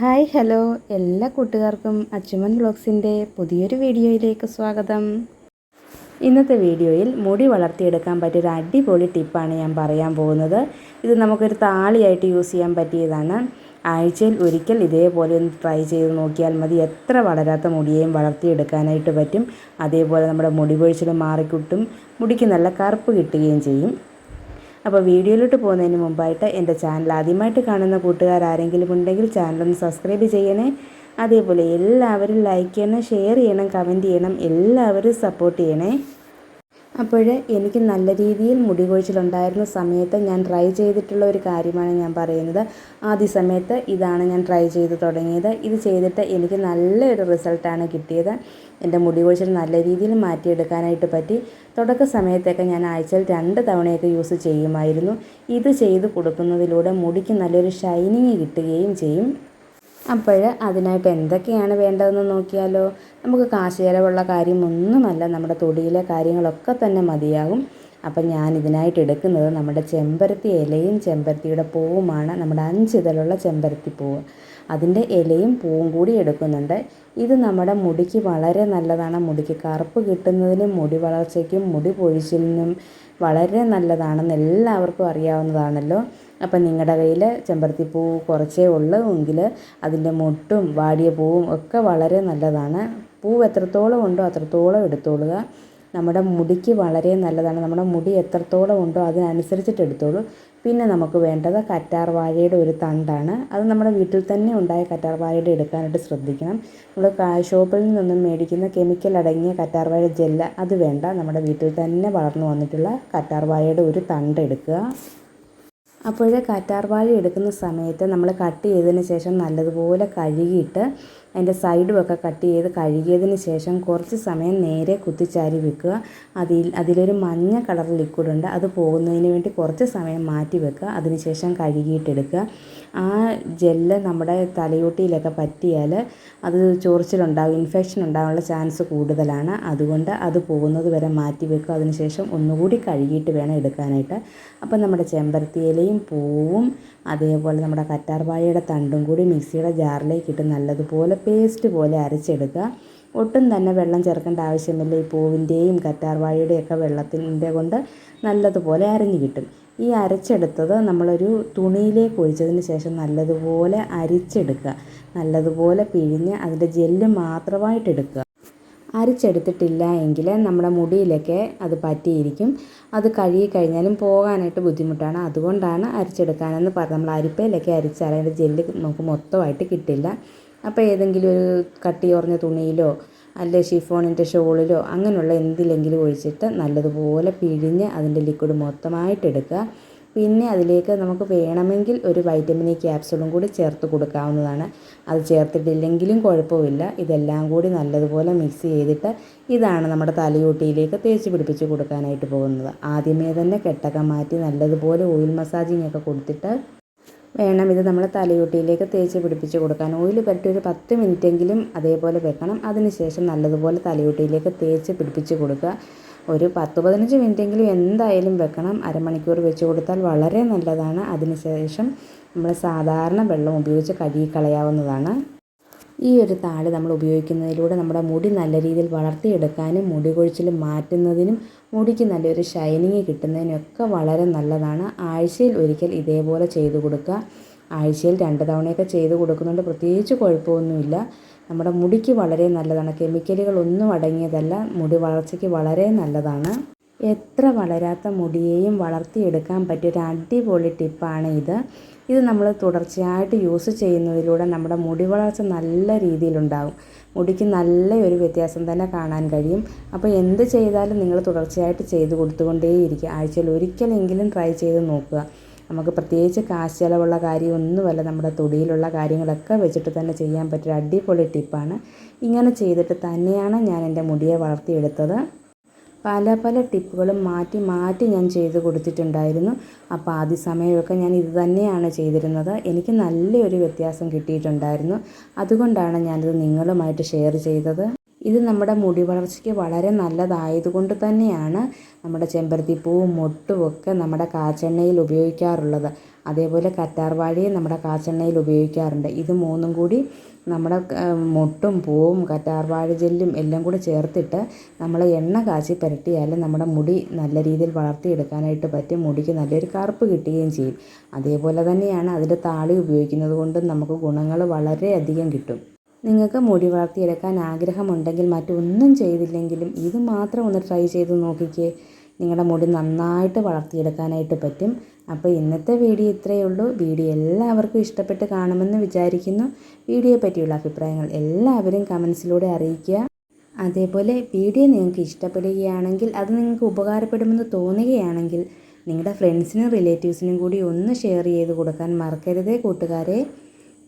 Hi hello. എല്ലാ കൂട്ടുകാർക്കും അച്ചുമൻ ബ്ലോഗ്സിന്റെ പുതിയൊരു വീഡിയോയിലേക്ക് സ്വാഗതം. ഇന്നത്തെ വീഡിയോയിൽ മുടി വളർത്തിയെടുക്കാൻ പറ്റിയ ഒരു അടിപൊളി ടിപ്പാണ് ഞാൻ പറയാൻ പോകുന്നത്. ഇത് നമുക്കൊരു താളിയായിട്ട് യൂസ് ചെയ്യാൻ പറ്റിയതാണ്. ആഴ്ചയിൽ ഒരിക്കൽ ഇതേപോലെ ഒന്ന് ട്രൈ ചെയ്ത് നോക്കിയാൽ മതി. എത്ര വളരാത്ത മുടിയെയും വളർത്തിയെടുക്കാനായിട്ട് പറ്റും. അതേപോലെ നമ്മുടെ മുടി പൊഴിച്ചിൽ മാറിക്കിട്ടും. മുടിക്ക് നല്ല കറുപ്പ് കിട്ടുകയും ചെയ്യും. അപ്പോൾ വീഡിയോയിലോട്ട് പോകുന്നതിന് മുമ്പായിട്ട് എന്റെ ചാനൽ ആദ്യമായിട്ട് കാണുന്ന കൂട്ടുകാർ ആരെങ്കിലും ഉണ്ടെങ്കിൽ ചാനലൊന്ന് സബ്സ്ക്രൈബ് ചെയ്യണേ. അതേപോലെ എല്ലാവരും ലൈക്ക് ചെയ്യണം ഷെയർ ചെയ്യണം കമന്റ് ചെയ്യണം എല്ലാവരും സപ്പോർട്ട് ചെയ്യണേ. അപ്പോൾ എനിക്ക് നല്ല രീതിയിൽ മുടി കൊഴിച്ചിലുണ്ടായിരുന്ന സമയത്ത് ഞാൻ ട്രൈ ചെയ്തിട്ടുള്ള ഒരു കാര്യമാണ് ഞാൻ പറയുന്നത്. ആദ്യ സമയത്ത് ഇതാണ് ഞാൻ ട്രൈ ചെയ്ത് തുടങ്ങിയത്. ഇത് ചെയ്തിട്ട് എനിക്ക് നല്ലൊരു റിസൾട്ടാണ് കിട്ടിയത്. എന്റെ മുടി കൊഴിച്ചിൽ നല്ല രീതിയിൽ മാറ്റിയെടുക്കാനായിട്ട് പറ്റി. തുടക്ക സമയത്തൊക്കെ ഞാൻ ആഴ്ചയിൽ രണ്ട് തവണയൊക്കെ യൂസ് ചെയ്യുമായിരുന്നു. ഇത് ചെയ്ത് കൊടുക്കുന്നതിലൂടെ മുടിക്ക് നല്ലൊരു ഷൈനിങ് കിട്ടുകയും ചെയ്യും. അപ്പോൾ അതിനായിട്ട് എന്തൊക്കെയാണ് വേണ്ടതെന്ന് നോക്കിയാലോ? നമുക്ക് കാശ് ചിലവുള്ള കാര്യമൊന്നുമല്ല. നമ്മുടെ തൊടിയിലെ കാര്യങ്ങളൊക്കെ തന്നെ മതിയാകും. അപ്പം ഞാൻ ഇതിനായിട്ട് എടുക്കുന്നത് നമ്മുടെ ചെമ്പരത്തി ഇലയും ചെമ്പരത്തിയുടെ പൂവുമാണ്. നമ്മുടെ അഞ്ചിതളുള്ള ചെമ്പരത്തി പൂവ്. അതിന്റെ ഇലയും പൂവും കൂടി എടുക്കുന്നുണ്ട്. ഇത് നമ്മുടെ മുടിക്ക് വളരെ നല്ലതാണ്. മുടിക്ക് കറുപ്പ് കിട്ടുന്നതിനും മുടി വളർച്ചയ്ക്കും മുടി പൊഴിച്ചിലിനും വളരെ നല്ലതാണെന്ന് എല്ലാവർക്കും അറിയാവുന്നതാണല്ലോ. അപ്പം നിങ്ങളുടെ കയ്യിൽ ചെമ്പരത്തിപ്പൂ കുറച്ചേ ഉള്ളൂ എങ്കിൽ അതിന്റെ മൊട്ടും വാടിയ പൂവും ഒക്കെ വളരെ നല്ലതാണ്. പൂവ് എത്രത്തോളം ഉണ്ടോ അത്രത്തോളം എടുത്തോളുക. നമ്മുടെ മുടിക്ക് വളരെ നല്ലതാണ്. നമ്മുടെ മുടി എത്രത്തോളം ഉണ്ടോ അതിനനുസരിച്ചിട്ട് എടുത്തോളൂ. പിന്നെ നമുക്ക് വേണ്ടത് കറ്റാർ വാഴയുടെ ഒരു തണ്ടാണ്. അത് നമ്മുടെ വീട്ടിൽ തന്നെ ഉണ്ടായ കറ്റാർ വാഴയുടെ എടുക്കാനായിട്ട് ശ്രദ്ധിക്കണം. നമ്മൾ ഷോപ്പിൽ നിന്നൊന്നും മേടിക്കുന്ന കെമിക്കൽ അടങ്ങിയ കറ്റാർ വാഴ ജെല്ല അത് വേണ്ട. നമ്മുടെ വീട്ടിൽ തന്നെ വളർന്നു വന്നിട്ടുള്ള കറ്റാർ വാഴയുടെ ഒരു തണ്ട് എടുക്കുക. അപ്പോൾ കറ്റാർവാഴ എടുക്കുന്ന സമയത്ത് നമ്മൾ കട്ട് ചെയ്തതിന് ശേഷം നല്ലതുപോലെ കഴുകിയിട്ട് അതിന്റെ സൈഡുമൊക്കെ കട്ട് ചെയ്ത് കഴുകിയതിന് ശേഷം കുറച്ച് സമയം നേരെ കുത്തിച്ചാരി വെക്കുക. അതിൽ അതിലൊരു മഞ്ഞ കളർ ലിക്വിഡ് ഉണ്ട്. അത് പോകുന്നതിന് വേണ്ടി കുറച്ച് സമയം മാറ്റി വെക്കുക. അതിനുശേഷം കഴുകിയിട്ടെടുക്കുക. ആ ജെല്ല് നമ്മുടെ തലയോട്ടിയിലൊക്കെ പറ്റിയാൽ അത് ചൊറിച്ചിലുണ്ടാകും ഇൻഫെക്ഷൻ ഉണ്ടാകാനുള്ള ചാൻസ് കൂടുതലാണ്. അതുകൊണ്ട് അത് പോകുന്നത് വരെ മാറ്റി വെക്കുക. അതിനുശേഷം ഒന്നുകൂടി കഴുകിയിട്ട് വേണം എടുക്കാനായിട്ട്. അപ്പം നമ്മുടെ ചെമ്പരത്തിയിലയും പൂവും അതേപോലെ നമ്മുടെ കറ്റാർവാഴയുടെ തണ്ടും കൂടി മിക്സിയുടെ ജാറിലേക്ക് ഇട്ട് നല്ലതുപോലെ പേസ്റ്റ് പോലെ അരച്ചെടുക്കുക. ഒട്ടും തന്നെ വെള്ളം ചേർക്കേണ്ട ആവശ്യമില്ല. ഈ പൂവിന്റെയും കറ്റാർവാഴയുടെയൊക്കെ വെള്ളത്തിന്റെ കൊണ്ട് നല്ലതുപോലെ അരഞ്ഞു കിട്ടും. ഈ അരച്ചെടുത്തത് നമ്മളൊരു തുണിയിലേക്ക് ഒഴിച്ചതിന് ശേഷം നല്ലതുപോലെ അരിച്ചെടുക്കുക. നല്ലതുപോലെ പിഴിഞ്ഞ് അതിന്റെ ജെല്ല് മാത്രമായിട്ടെടുക്കുക അരിച്ചെടുത്തിട്ടില്ല എങ്കിൽ നമ്മുടെ മുടിയിലൊക്കെ അത് പറ്റിയിരിക്കും. അത് കഴുകി കഴിഞ്ഞാലും പോകാനായിട്ട് ബുദ്ധിമുട്ടാണ്. അതുകൊണ്ടാണ് അരിച്ചെടുക്കാനെന്ന് പറഞ്ഞ് നമ്മൾ അരിപ്പയിലൊക്കെ അരിച്ചാൽ അതിന്റെ ജെല്ല് നമുക്ക് മൊത്തമായിട്ട് കിട്ടില്ല. അപ്പോൾ ഏതെങ്കിലും ഒരു കട്ടി തുണിയിലോ അല്ലെ ഷിഫോണിന്റെ ഷോളിലോ അങ്ങനെയുള്ള എന്തിലെങ്കിലും ഒഴിച്ചിട്ട് നല്ലതുപോലെ പിഴിഞ്ഞ് അതിന്റെ ലിക്വിഡ് മൊത്തമായിട്ട് എടുക്കുക. പിന്നെ അതിലേക്ക് നമുക്ക് വേണമെങ്കിൽ ഒരു വൈറ്റമിൻ ഇ ക്യാപ്സൂളും കൂടി ചേർത്ത് കൊടുക്കാവുന്നതാണ്. അത് ചേർത്തിട്ടില്ലെങ്കിലും കുഴപ്പമില്ല. ഇതെല്ലാം കൂടി നല്ലതുപോലെ മിക്സ് ചെയ്തിട്ട് ഇതാണ് നമ്മുടെ തലയോട്ടിയിലേക്ക് തേച്ച് പിടിപ്പിച്ച് കൊടുക്കാനായിട്ട് പോകുന്നത്. ആദ്യമേ തന്നെ കെട്ടൊക്കെ മാറ്റി നല്ലതുപോലെ ഓയിൽ മസാജിങ് ഒക്കെ കൊടുത്തിട്ട് വേണം. ഇത് നമ്മൾ തലയോട്ടിയിലേക്ക് തേച്ച് പിടിപ്പിച്ച് കൊടുക്കാൻ. ഓയിൽ പുരട്ടി ഒരു പത്ത് മിനിറ്റെങ്കിലും അതേപോലെ വെക്കണം. അതിനുശേഷം നല്ലതുപോലെ തലയോട്ടിയിലേക്ക് തേച്ച് പിടിപ്പിച്ച് കൊടുക്കുക. ഒരു പത്ത് പതിനഞ്ച് മിനിറ്റെങ്കിലും എന്തായാലും വെക്കണം. അരമണിക്കൂർ വെച്ച് കൊടുത്താൽ വളരെ നല്ലതാണ്. അതിനുശേഷം നമ്മൾ സാധാരണ വെള്ളം ഉപയോഗിച്ച് കഴുകി കളയാവുന്നതാണ്. ഈ ഒരു താളി നമ്മൾ ഉപയോഗിക്കുന്നതിലൂടെ നമ്മുടെ മുടി നല്ല രീതിയിൽ വളർത്തിയെടുക്കാനും മുടി കൊഴിച്ചിൽ മാറ്റുന്നതിനും മുടിക്ക് നല്ലൊരു ഷൈനിങ് കിട്ടുന്നതിനൊക്കെ വളരെ നല്ലതാണ്. ആഴ്ചയിൽ ഒരിക്കൽ ഇതേപോലെ ചെയ്തു കൊടുക്കുക. ആഴ്ചയിൽ രണ്ട് തവണയൊക്കെ ചെയ്ത് കൊടുക്കുന്നുണ്ട്. പ്രത്യേകിച്ച് കുഴപ്പമൊന്നുമില്ല. നമ്മുടെ മുടിക്ക് വളരെ നല്ലതാണ്. കെമിക്കലുകൾ ഒന്നും അടങ്ങിയതല്ല. മുടി വളർച്ചയ്ക്ക് വളരെ നല്ലതാണ്. എത്ര വളരാത്ത മുടിയെയും വളർത്തിയെടുക്കാൻ പറ്റിയ ഒരു അടിപൊളി ടിപ്പാണ് ഇത്. ഇത് നമ്മൾ തുടർച്ചയായിട്ട് യൂസ് ചെയ്യുന്നതിലൂടെ നമ്മുടെ മുടി വളർച്ച നല്ല രീതിയിലുണ്ടാകും മുടിക്ക് നല്ലൊരു വ്യത്യാസം തന്നെ കാണാൻ കഴിയും. അപ്പോൾ എന്ത് ചെയ്താലും നിങ്ങൾ തുടർച്ചയായിട്ട് ചെയ്ത് കൊടുത്തുകൊണ്ടേയിരിക്കുക. ആഴ്ചയിൽ ഒരിക്കലെങ്കിലും ട്രൈ ചെയ്ത് നോക്കുക. നമുക്ക് പ്രത്യേകിച്ച് കാശ് ചിലവുള്ള കാര്യമൊന്നുമല്ല നമ്മുടെ തൊടിയിലുള്ള കാര്യങ്ങളൊക്കെ വെച്ചിട്ട് തന്നെ ചെയ്യാൻ പറ്റിയ അടിപൊളി ടിപ്പാണ് ഇങ്ങനെ ചെയ്തിട്ട് തന്നെയാണ് ഞാൻ എന്റെ മുടിയെ വളർത്തിയെടുത്തത്. പല പല ടിപ്പുകളും മാറ്റി മാറ്റി ഞാൻ ചെയ്ത് കൊടുത്തിട്ടുണ്ടായിരുന്നു. അപ്പോൾ ആദ്യ സമയമൊക്കെ ഞാൻ ഇത് തന്നെയാണ് ചെയ്തിരുന്നത്. എനിക്ക് നല്ലൊരു വ്യത്യാസം കിട്ടിയിട്ടുണ്ടായിരുന്നു. അതുകൊണ്ടാണ് ഞാനിത് നിങ്ങളുമായിട്ട് ഷെയർ ചെയ്തത്. ഇത് നമ്മുടെ മുടി വളർച്ചയ്ക്ക് വളരെ നല്ലതായതുകൊണ്ട് തന്നെയാണ്. നമ്മുടെ ചെമ്പരത്തിപ്പൂവും മൊട്ടും ഒക്കെ നമ്മുടെ കാച്ചെണ്ണയിൽ ഉപയോഗിക്കാറുള്ളത്. അതേപോലെ കറ്റാർവാഴയും നമ്മുടെ കാച്ചെണ്ണയിൽ ഉപയോഗിക്കാറുണ്ട്. ഇത് മൂന്നും കൂടി നമ്മുടെ മൊട്ടും പൂവും കറ്റാർവാഴ ജെല്ലും എല്ലാം കൂടി ചേർത്തിട്ട് നമ്മൾ എണ്ണ കാച്ചി പുരട്ടിയാൽ നമ്മുടെ മുടി നല്ല രീതിയിൽ വളർത്തിയെടുക്കാനായിട്ട് പറ്റും. മുടിക്ക് നല്ലൊരു കറുപ്പ് കിട്ടുകയും ചെയ്യും. അതേപോലെ തന്നെയാണ് അതിന്റെ താളി ഉപയോഗിക്കുന്നത് കൊണ്ടും നമുക്ക് ഗുണങ്ങൾ വളരെയധികം കിട്ടും. നിങ്ങൾക്ക് മുടി വളർത്തിയെടുക്കാൻ ആഗ്രഹമുണ്ടെങ്കിൽ മറ്റൊന്നും ചെയ്തില്ലെങ്കിലും ഇത് മാത്രം ഒന്ന് ട്രൈ ചെയ്ത് നോക്കിക്കേ. നിങ്ങളുടെ മുടി നന്നായിട്ട് വളർത്തിയെടുക്കാനായിട്ട് പറ്റും. അപ്പോൾ ഇന്നത്തെ വീഡിയോ ഇത്രയേ ഉള്ളൂ. വീഡിയോ എല്ലാവർക്കും ഇഷ്ടപ്പെട്ട് കാണുമെന്ന് വിചാരിക്കുന്നു. വീഡിയോയെ പറ്റിയുള്ള അഭിപ്രായങ്ങൾ എല്ലാവരും കമൻസിലൂടെ അറിയിക്കുക. അതേപോലെ വീഡിയോ നിങ്ങൾക്ക് ഇഷ്ടപ്പെടുകയാണെങ്കിൽ അത് നിങ്ങൾക്ക് ഉപകാരപ്പെടുമെന്ന് തോന്നുകയാണെങ്കിൽ നിങ്ങളുടെ ഫ്രണ്ട്സിനും റിലേറ്റീവ്സിനും കൂടി ഒന്ന് ഷെയർ ചെയ്ത് കൊടുക്കാൻ മറക്കരുതേ കൂട്ടുകാരെ.